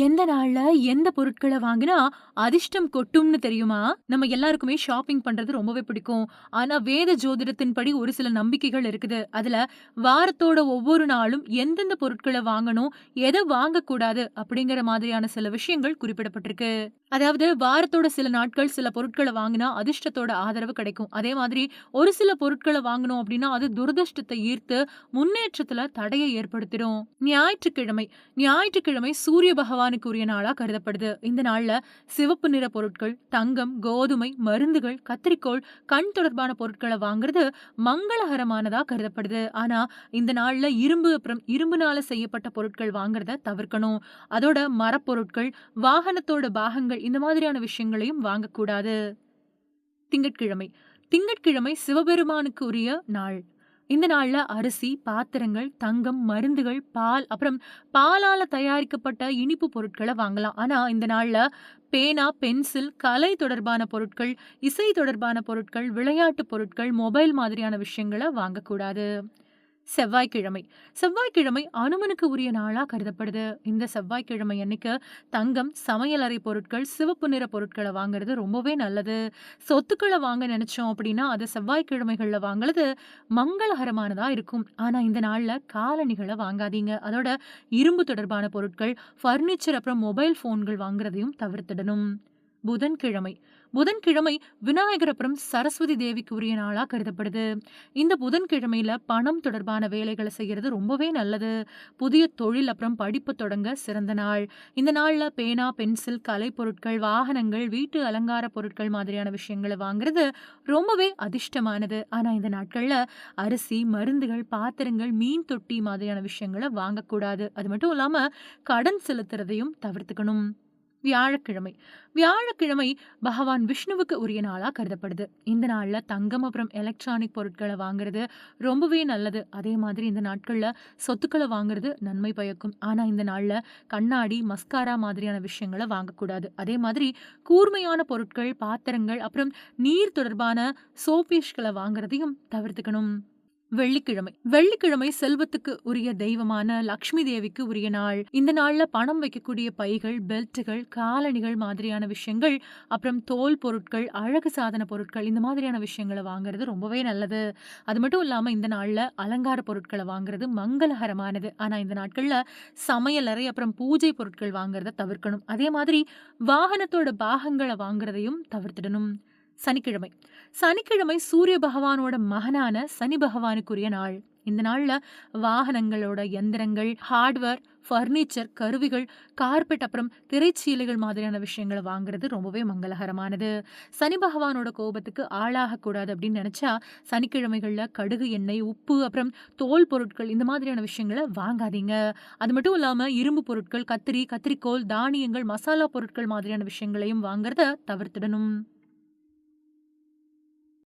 எந்த நாள்ல எந்த பொருட்கள வாங்கினா அதிர்ஷ்டம் கொட்டும்னு தெரியுமா? நம்ம எல்லாருக்குமே ஷாப்பிங் பண்றது ரொம்பவே பிடிக்கும். ஆனா வேத ஜோதிடத்தின்படி ஒரு சில நம்பிக்கைகள் இருக்குது. அதுல வாரத்தோட ஒவ்வொரு நாளும் எந்தெந்த பொருட்கள வாங்கணும், எத வாங்கக்கூடாது அப்படிங்கிற மாதிரியான சில விஷயங்கள் குறிப்பிடப்பட்டிருக்கு. அதாவது வாரத்தோட சில நாட்கள் சில பொருட்களை வாங்கினா அதிர்ஷ்டத்தோட ஆதரவு கிடைக்கும். அதே மாதிரி ஒரு சில பொருட்களை வாங்கணும் அப்படின்னா அது துரதிர்ஷ்டத்தை ஈர்த்து முன்னேற்றத்துல தடையை ஏற்படுத்திடும். ஞாயிற்றுக்கிழமை ஞாயிற்றுக்கிழமை சூரிய பகவானுக்கு உரிய நாளா கருதப்படுது. இந்த நாள்ல சிவப்பு நிற பொருட்கள், தங்கம், கோதுமை, மருந்துகள், கத்திரிக்கோள் கண் தொடர்பான பொருட்களை வாங்குறது மங்களகரமானதா கருதப்படுது. ஆனா இந்த நாள்ல இரும்பு அப்புறம் இரும்புனால செய்யப்பட்ட பொருட்கள் வாங்குறத தவிர்க்கணும். அதோட மரப்பொருட்கள், வாகனத்தோட பாகங்கள் இந்த மாதிரியான விஷயங்களையும் வாங்கக்கூடாது. திங்கட்கிழமை திங்கட்கிழமை சிவபெருமானுக்கு உரிய நாள். இந்த நாளில் அரிசி, பாத்திரங்கள், தங்கம், மருந்துகள், பால் அப்புறம் பாலால் தயாரிக்கப்பட்ட இனிப்பு பொருட்களை வாங்கலாம். ஆனால் இந்த நாளில் பேனா, பென்சில், கலை தொடர்பான பொருட்கள், இசை தொடர்பான பொருட்கள், விளையாட்டு பொருட்கள், மொபைல் மாதிரியான விஷயங்களை வாங்கக்கூடாது. செவ்வாய்க்கிழமை செவ்வாய்க்கிழமை அனுமனுக்கு உரிய நாளா கருதப்படுது. இந்த செவ்வாய்க்கிழமை அன்னைக்கு தங்கம், சமையலறை பொருட்கள், சிவப்பு நிற பொருட்களை வாங்குறது ரொம்பவே நல்லது. சொத்துக்களை வாங்க நினைச்சோம் அப்படின்னா, அதை செவ்வாய்க்கிழமைகள்ல வாங்குறது மங்களகரமானதா இருக்கும். ஆனா இந்த நாள்ல காலணிகளை வாங்காதீங்க. அதோட இரும்பு தொடர்பான பொருட்கள், ஃபர்னிச்சர் அப்புறம் மொபைல் ஃபோன்கள் வாங்குறதையும் தவிர்த்திடணும். புதன்கிழமை புதன்கிழமை விநாயகர் அப்புறம் சரஸ்வதி தேவிக்கு உரிய நாளா கருதப்படுது. இந்த புதன்கிழமையில பணம் தொடர்பான வேலைகளை செய்யறது ரொம்பவே நல்லது. புதிய தொழில் அப்புறம் படிப்பு தொடங்க சிறந்த நாள். இந்த நாள்ல பேனா, பென்சில், கலை பொருட்கள், வாகனங்கள், வீட்டு அலங்கார பொருட்கள் மாதிரியான விஷயங்களை வாங்குறது ரொம்பவே அதிர்ஷ்டமானது. ஆனா இந்த நாட்கள்ல அரிசி, மருந்துகள், பாத்திரங்கள், மீன் தொட்டி மாதிரியான விஷயங்கள வாங்கக்கூடாது. அது மட்டும் இல்லாம கடன் செலுத்துறதையும் தவிர்த்துக்கணும். வியாழக்கிழமை வியாழக்கிழமை பகவான் விஷ்ணுவுக்கு உரிய நாளாக கருதப்படுது. இந்த நாளில் தங்கம் அப்புறம் எலக்ட்ரானிக் பொருட்களை வாங்குறது ரொம்பவே நல்லது. அதே மாதிரி இந்த நாட்களில் சொத்துக்களை வாங்குறது நன்மை பயக்கும். ஆனால் இந்த நாளில் கண்ணாடி, மஸ்காரா மாதிரியான விஷயங்களை வாங்கக்கூடாது. அதே மாதிரி கூர்மையான பொருட்கள், பாத்திரங்கள் அப்புறம் நீர் தொடர்பான சோப்பேஷ்கள வாங்குறதையும் தவிர்த்துக்கணும். வெள்ளிக்கிழமை வெள்ளிக்கிழமை செல்வத்துக்கு உரிய தெய்வமான லக்ஷ்மி தேவிக்கு உரிய நாள். இந்த நாள்ல பணம் வைக்கக்கூடிய பைகள், பெல்ட்டுகள், காலணிகள் மாதிரியான விஷயங்கள், அப்புறம் தோல் பொருட்கள், அழகு சாதன பொருட்கள் இந்த மாதிரியான விஷயங்களை வாங்குறது ரொம்பவே நல்லது. அது மட்டும் இல்லாம இந்த நாள்ல அலங்கார பொருட்களை வாங்குறது மங்களகரமானது. ஆனா இந்த நாட்கள்ல சமையலறை அப்புறம் பூஜை பொருட்கள் வாங்குறத தவிர்க்கணும். அதே மாதிரி வாகனத்தோட பாகங்களை வாங்குறதையும் தவிர்த்திடணும். சனிக்கிழமை சனிக்கிழமை சூரிய பகவானோட மகனான சனி பகவானுக்குரிய நாள். இந்த நாள்ல வாகனங்களோட எந்திரங்கள், ஹார்ட்வேர், ஃபர்னிச்சர் கருவிகள், கார்பெட் அப்புறம் திரைச்சீலைகள் மாதிரியான விஷயங்கள வாங்குறது ரொம்பவே மங்களகரமானது. சனி பகவானோட கோபத்துக்கு ஆளாகக் கூடாது அப்படின்னு நினைச்சா, சனிக்கிழமைகள்ல கடுகு எண்ணெய், உப்பு அப்புறம் தோல் பொருட்கள் இந்த மாதிரியான விஷயங்கள வாங்காதீங்க. அது மட்டும் இல்லாம இரும்பு பொருட்கள், கத்திரி, கத்திரிக்கோல் தானியங்கள், மசாலா பொருட்கள் மாதிரியான விஷயங்களையும் வாங்குறத தவிர்த்திடணும்.